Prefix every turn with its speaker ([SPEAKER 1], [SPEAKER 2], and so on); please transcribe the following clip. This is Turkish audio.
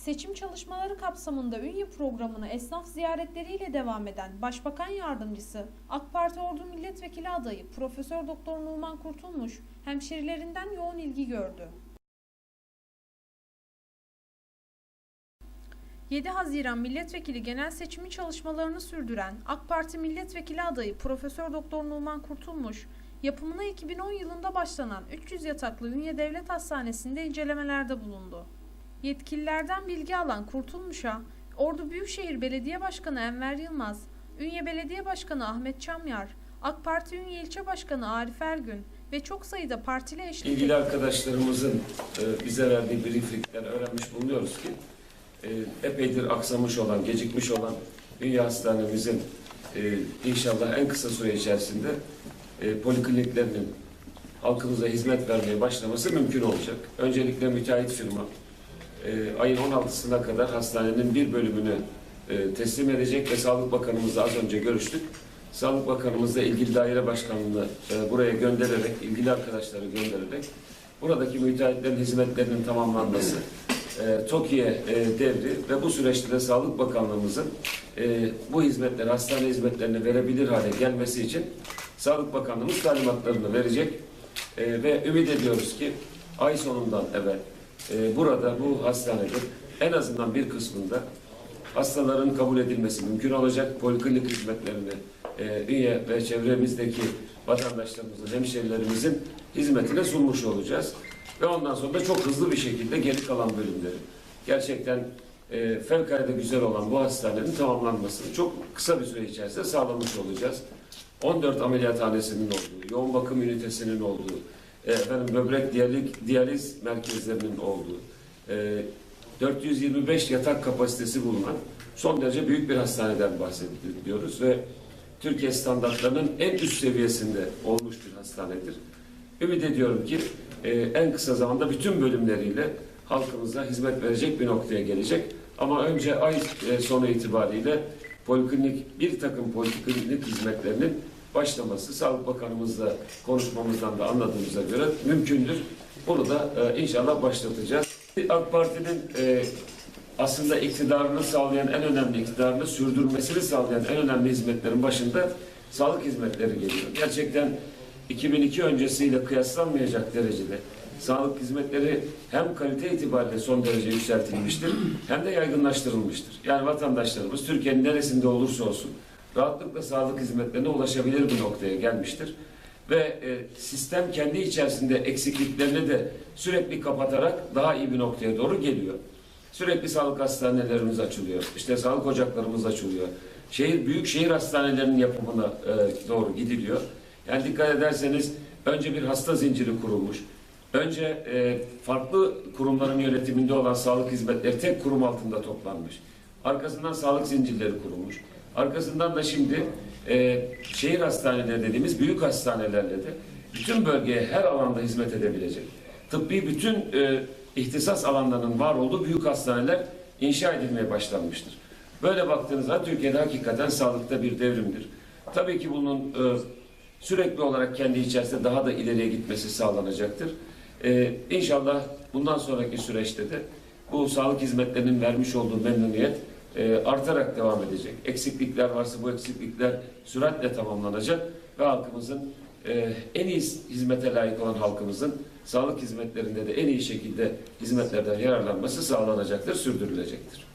[SPEAKER 1] Seçim çalışmaları kapsamında Ünye programına esnaf ziyaretleriyle devam eden Başbakan Yardımcısı, AK Parti Ordu Milletvekili adayı Profesör Doktor Numan Kurtulmuş hemşerilerinden yoğun ilgi gördü. 7 Haziran Milletvekili genel seçimi çalışmalarını sürdüren AK Parti Milletvekili adayı Profesör Doktor Numan Kurtulmuş, yapımına 2010 yılında başlanan 300 yataklı Ünye Devlet Hastanesi'nde incelemelerde bulundu. Yetkililerden bilgi alan Kurtulmuş'a Ordu Büyükşehir Belediye Başkanı Enver Yılmaz, Ünye Belediye Başkanı Ahmet Çamyar, AK Parti Ünye İlçe Başkanı Arif Ergün ve çok sayıda partili eşlik
[SPEAKER 2] İlgili arkadaşlarımızın e, bize verdiği briefingler öğrenmiş bulunuyoruz ki e, epeydir aksamış olan, gecikmiş olan Dünya Hastanemizin e, inşallah en kısa süre içerisinde polikliniklerinin halkımıza hizmet vermeye başlaması mümkün olacak. Öncelikle müteahhit firma e, ayın 16'sına kadar hastanenin bir bölümünü e, teslim edecek ve Sağlık Bakanımızla az önce görüştük. Sağlık Bakanımızla ilgili daire başkanlığını e, buraya göndererek, ilgili arkadaşları göndererek buradaki müteahhitlerin hizmetlerinin tamamlanması, e, TOKİ'ye e, devri ve bu süreçte de Sağlık Bakanlığımızın e, bu hizmetleri, hastane hizmetlerini verebilir hale gelmesi için Sağlık Bakanlığımız talimatlarını verecek E, ve ümit ediyoruz ki ay sonundan evvel e, burada bu hastanede en azından bir kısmında hastaların kabul edilmesi mümkün olacak. Poliklinik hizmetlerini e, üye ve çevremizdeki vatandaşlarımızın, hemşerilerimizin hizmetine sunmuş olacağız. Ve ondan sonra da çok hızlı bir şekilde geri kalan bölümleri gerçekten e, fevkalade güzel olan bu hastanenin tamamlanmasını çok kısa bir süre içerisinde sağlamış olacağız. 14 ameliyathanesinin olduğu, yoğun bakım ünitesinin olduğu, efendim böbrek diyalik, diyaliz merkezlerinin olduğu, e, 425 yatak kapasitesi bulunan son derece büyük bir hastaneden bahsediyoruz ve Türkiye standartlarının en üst seviyesinde olmuş bir hastanedir. Ümit ediyorum ki e, en kısa zamanda bütün bölümleriyle halkımıza hizmet verecek bir noktaya gelecek. Ama önce ay e, sonu itibariyle poliklinik, bir takım poliklinik hizmetlerinin başlaması Sağlık Bakanımızla konuşmamızdan da anladığımıza göre mümkündür. Bunu da e, inşallah başlatacağız. AK Parti'nin e, aslında iktidarını sağlayan en önemli iktidarını sürdürmesini sağlayan en önemli hizmetlerin başında sağlık hizmetleri geliyor. Gerçekten 2002 öncesiyle kıyaslanmayacak derecede sağlık hizmetleri hem kalite itibariyle son derece yükseltilmiştir hem de yaygınlaştırılmıştır. Yani vatandaşlarımız Türkiye'nin neresinde olursa olsun rahatlıkla sağlık hizmetlerine ulaşabilir bir noktaya gelmiştir. Ve e, sistem kendi içerisinde eksikliklerini de sürekli kapatarak daha iyi bir noktaya doğru geliyor. Sürekli sağlık hastanelerimiz açılıyor. İşte sağlık ocaklarımız açılıyor. Şehir büyük şehir hastanelerinin yapımına e, doğru gidiliyor. Yani dikkat ederseniz önce bir hasta zinciri kurulmuş. Önce e, farklı kurumların yönetiminde olan sağlık hizmetleri tek kurum altında toplanmış. Arkasından sağlık zincirleri kurulmuş. Arkasından da şimdi e, şehir hastaneleri dediğimiz büyük hastanelerle de bütün bölgeye her alanda hizmet edebilecek. Tıbbi bütün e, ihtisas alanlarının var olduğu büyük hastaneler inşa edilmeye başlanmıştır. Böyle baktığınızda Türkiye'de hakikaten sağlıkta bir devrimdir. Tabii ki bunun e, sürekli olarak kendi içerisinde daha da ileriye gitmesi sağlanacaktır. E, inşallah bundan sonraki süreçte de bu sağlık hizmetlerinin vermiş olduğu memnuniyet e, artarak devam edecek. Eksiklikler varsa bu eksiklikler süratle tamamlanacak ve halkımızın e, en iyi hizmete layık olan halkımızın sağlık hizmetlerinde de en iyi şekilde hizmetlerden yararlanması sağlanacaktır, sürdürülecektir.